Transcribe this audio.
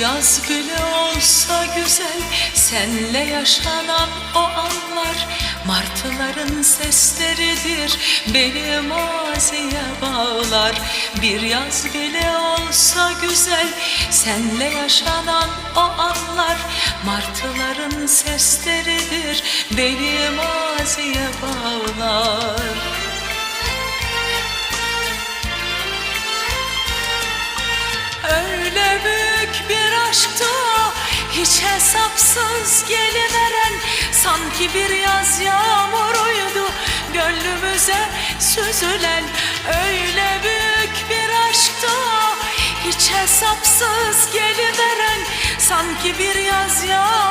yaz bile olsa güzel Senle yaşanan o anlar Martıların sesleridir Beni maziye bağlar. Bir yaz bile olsa güzel Senle yaşanan o anlar Martıların sesleridir Beni maziye bağlar hesapsız geliveren Sanki bir yaz yağmuruydu. Gönlümüze süzülen Öyle büyük bir aşktı hiç hesapsız geliveren Sanki bir yaz yağmuru